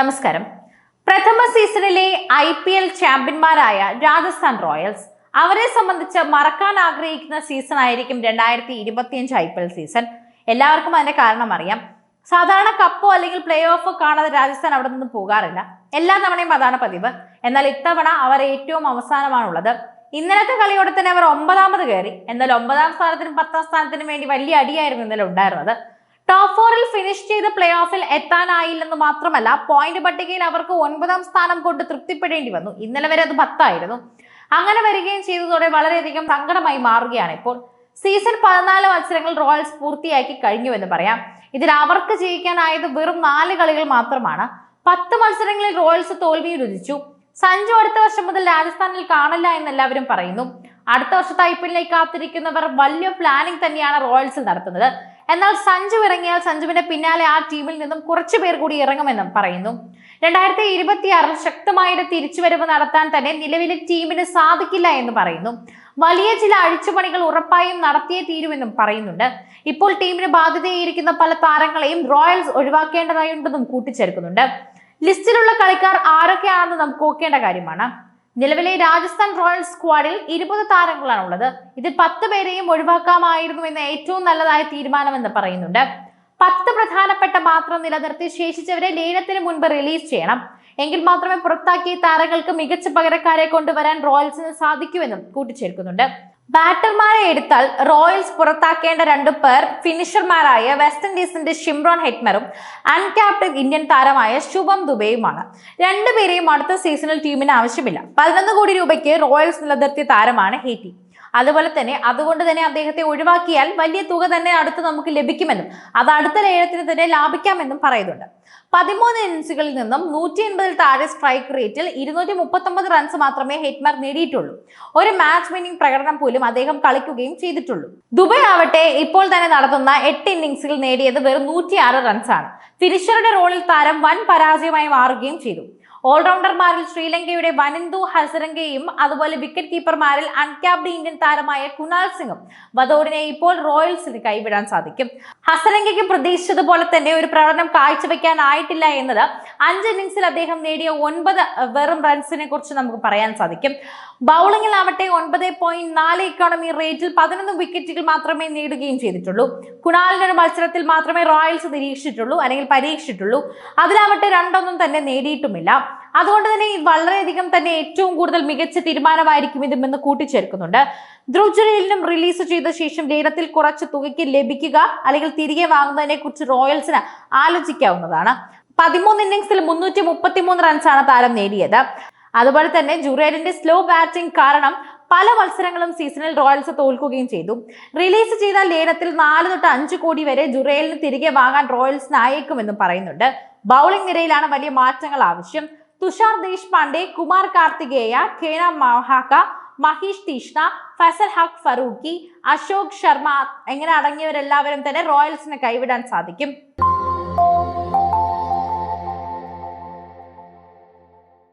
നമസ്കാരം. പ്രഥമ സീസണിലെ ഐ പി എൽ ചാമ്പ്യന്മാരായ രാജസ്ഥാൻ റോയൽസ് അവരെ സംബന്ധിച്ച് മറക്കാൻ ആഗ്രഹിക്കുന്ന സീസൺ ആയിരിക്കും രണ്ടായിരത്തി ഇരുപത്തിയഞ്ച് ഐ പി എൽ സീസൺ. എല്ലാവർക്കും അതിന്റെ കാരണം അറിയാം. സാധാരണ കപ്പോ അല്ലെങ്കിൽ പ്ലേ ഓഫോ കാണാതെ രാജസ്ഥാൻ അവിടെ നിന്ന് പോകാറില്ല. എല്ലാ തവണയും അതാണ് പതിവ്. എന്നാൽ ഇത്തവണ അവർ ഏറ്റവും അവസാനമാണുള്ളത്. ഇന്നലത്തെ കളിയോടെ തന്നെ അവർ ഒമ്പതാമത് കയറി. എന്നാൽ ഒമ്പതാം സ്ഥാനത്തിനും പത്താം സ്ഥാനത്തിനും വേണ്ടി വലിയ അടിയായിരുന്നു ഇന്നലെ ഉണ്ടായിരുന്നത്. ഫോറിൽ ഫിനിഷ് ചെയ്ത് പ്ലേ ഓഫിൽ എത്താനായില്ലെന്ന് മാത്രമല്ല പോയിന്റ് പട്ടികയിൽ അവർക്ക് ഒൻപതാം സ്ഥാനം കൊണ്ട് തൃപ്തിപ്പെടേണ്ടി വന്നു. ഇന്നലെ വരെ അത് പത്തായിരുന്നു. അങ്ങനെ വരികയും ചെയ്തതോടെ വളരെയധികം സങ്കടമായി മാറുകയാണ് ഇപ്പോൾ. സീസൺ പതിനാല് മത്സരങ്ങൾ റോയൽസ് പൂർത്തിയാക്കി കഴിഞ്ഞു എന്ന് പറയാം. ഇതിൽ അവർക്ക് ജയിക്കാനായത് വെറും നാല് കളികൾ മാത്രമാണ്. പത്ത് മത്സരങ്ങളിൽ റോയൽസ് തോൽവി രുചിച്ചു സഞ്ജു അടുത്ത വർഷം മുതൽ രാജസ്ഥാനിൽ കാണില്ല എന്ന് എല്ലാവരും പറയുന്നു. അടുത്ത വർഷത്തെ ഐ പി എല്ലിലേക്ക് കാത്തിരിക്കുന്നവർ വലിയ പ്ലാനിംഗ് തന്നെയാണ് റോയൽസിൽ നടത്തുന്നത്. എന്നാൽ സഞ്ജു ഇറങ്ങിയാൽ സഞ്ജുവിന്റെ പിന്നാലെ ആ ടീമിൽ നിന്നും കുറച്ചു പേർ കൂടി ഇറങ്ങുമെന്നും പറയുന്നു. രണ്ടായിരത്തി ഇരുപത്തിയാറിൽ ശക്തമായൊരു തിരിച്ചുവരവ് നടത്താൻ തന്നെ നിലവിലെ ടീമിന് സാധിക്കില്ല എന്ന് പറയുന്നു. വലിയ ചില അഴിച്ചുപണികൾ ഉറപ്പായും നടത്തിയേ തീരുമെന്നും പറയുന്നുണ്ട്. ഇപ്പോൾ ടീമിന് ബാധ്യതയായിരിക്കുന്ന പല താരങ്ങളെയും റോയൽസ് ഒഴിവാക്കേണ്ടതായുണ്ടെന്നും കൂട്ടിച്ചേർക്കുന്നുണ്ട്. ലിസ്റ്റിലുള്ള കളിക്കാർ ആരൊക്കെയാണെന്ന് നമുക്ക് നോക്കേണ്ട കാര്യമാണ്. നിലവിലെ രാജസ്ഥാൻ റോയൽസ് സ്ക്വാഡിൽ ഇരുപത് താരങ്ങളാണ് ഉള്ളത്. ഇതിൽ പത്ത് പേരെയും ഒഴിവാക്കാമായിരുന്നു എന്ന ഏറ്റവും നല്ലതായ തീരുമാനമെന്ന് പറയുന്നുണ്ട്. പത്ത് പ്രധാനപ്പെട്ട മാത്രം നിലനിർത്തി ശേഷിച്ചവരെ ലേലത്തിന് മുൻപ് റിലീസ് ചെയ്യണം. എങ്കിൽ മാത്രമേ പുറത്താക്കിയ താരങ്ങൾക്ക് മികച്ച പകരക്കാരെ കൊണ്ടുവരാൻ റോയൽസിന് സാധിക്കുമെന്നും കൂട്ടിച്ചേർക്കുന്നുണ്ട്. ബാറ്റർമാരെ എടുത്താൽ റോയൽസ് പുറത്താക്കേണ്ട രണ്ട് പേർ ഫിനിഷർമാരായ വെസ്റ്റ് ഇൻഡീസിന്റെ ഷിംറോൺ ഹെറ്റ്മറും അൺക്യാപ്റ്റഡ് ഇന്ത്യൻ താരമായ ശുഭം ദുബെയുമാണ്. രണ്ടുപേരെയും അടുത്ത സീസണിൽ ടീമിന് ആവശ്യമില്ല. പതിനൊന്ന് കോടി രൂപയ്ക്ക് റോയൽസ് നിലനിർത്തിയ താരമാണ് ഹേറ്റി. അതുപോലെ തന്നെ അതുകൊണ്ട് തന്നെ അദ്ദേഹത്തെ ഒഴിവാക്കിയാൽ വലിയ തുക തന്നെ അടുത്ത് നമുക്ക് ലഭിക്കുമെന്നും അത് അടുത്ത ലേലത്തിന് തന്നെ ലാഭിക്കാമെന്നും പറയുന്നുണ്ട്. പതിമൂന്ന് ഇന്നിങ്സുകളിൽ നിന്നും നൂറ്റി എൺപതിൽ താഴെ സ്ട്രൈക്ക് റേറ്റിൽ ഇരുന്നൂറ്റി മുപ്പത്തൊമ്പത് റൺസ് മാത്രമേ ഹെറ്റ്മാർ നേടിയിട്ടുള്ളൂ. ഒരു മാച്ച് വിന്നിംഗ് പ്രകടനം പോലും അദ്ദേഹം കളിക്കുകയും ചെയ്തിട്ടുള്ളൂ. ദുബൈ ആവട്ടെ ഇപ്പോൾ തന്നെ നടത്തുന്ന എട്ട് ഇന്നിങ്സിൽ നേടിയത് വെറും നൂറ്റിയാറ് റൺസാണ് ഫിനിഷറുടെ റോളിൽ താരം വൻ പരാജയമായി മാറുകയും ചെയ്തു. ഓൾറൗണ്ടർമാരിൽ ശ്രീലങ്കയുടെ വനിന്ദു ഹസരംഗയും അതുപോലെ വിക്കറ്റ് കീപ്പർമാരിൽ അൺക്യാപ്ഡ് ഇന്ത്യൻ താരമായ കുനാൽ സിംഗും വധോറിനെ ഇപ്പോൾ റോയൽസിന് കൈവിടാൻ സാധിക്കും. ഹസരംഗയ്ക്ക് പ്രതീക്ഷിച്ചതുപോലെ തന്നെ ഒരു പ്രകടനം കാഴ്ചവെക്കാനായിട്ടില്ല എന്നത് അഞ്ച് ഇന്നിംഗ്സിൽ അദ്ദേഹം നേടിയ ഒൻപത് വെറും റൺസിനെ കുറിച്ച് നമുക്ക് പറയാൻ സാധിക്കും. ബൗളിംഗിൽ ആവട്ടെ ഒൻപത് പോയിന്റ് നാല് ഇക്കോണമി റേറ്റിൽ പതിനൊന്ന് വിക്കറ്റുകൾ മാത്രമേ നേടുകയും ചെയ്തിട്ടുള്ളൂ. കുണാലിന്റെ ഒരു മത്സരത്തിൽ മാത്രമേ റോയൽസ് നിരീക്ഷിച്ചിട്ടുള്ളൂ അല്ലെങ്കിൽ പരീക്ഷിച്ചിട്ടുള്ളൂ. അതിലാവട്ടെ രണ്ടൊന്നും തന്നെ നേടിയിട്ടുമില്ല. അതുകൊണ്ട് തന്നെ വളരെയധികം തന്നെ ഏറ്റവും കൂടുതൽ മികച്ച തീരുമാനമായിരിക്കും ഇതുമെന്ന് കൂട്ടിച്ചേർക്കുന്നുണ്ട്. ധ്രുവ് റിലീസ് ചെയ്ത ശേഷം ലേലത്തിൽ കുറച്ച് തുകയ്ക്ക് ലഭിക്കുക അല്ലെങ്കിൽ തിരികെ വാങ്ങുന്നതിനെ കുറിച്ച് റോയൽസിന് ആലോചിക്കാവുന്നതാണ്. പതിമൂന്ന് ഇന്നിംഗ്സിൽ മുന്നൂറ്റി മുപ്പത്തിമൂന്ന് റൺസാണ് താരം നേടിയത്. അതുപോലെ തന്നെ ജുറേലിന്റെ സ്ലോ ബാറ്റിംഗ് കാരണം പല മത്സരങ്ങളും സീസണിൽ റോയൽസ് തോൽക്കുകയും ചെയ്തു. റിലീസ് ചെയ്ത ലേലത്തിൽ നാല് തൊട്ട് അഞ്ച് കോടി വരെ ജുറേലിന് തിരികെ വാങ്ങാൻ റോയൽസിനായേക്കുമെന്നും പറയുന്നുണ്ട്. ബൗളിംഗ് നിരയിലാണ് വലിയ മാറ്റങ്ങൾ ആവശ്യം. തുഷാർ ദേശ്പാണ്ഡെ കുമാർ കാർത്തികേയ ഖേന മഹാക്ക മഹീഷ് തീഷ്ണ ഫസൽ ഹക് ഫറൂഖി അശോക് ശർമ്മ എങ്ങനെ അടങ്ങിയവരെല്ലാവരും തന്നെ റോയൽസിനെ കൈവിടാൻ സാധിക്കും.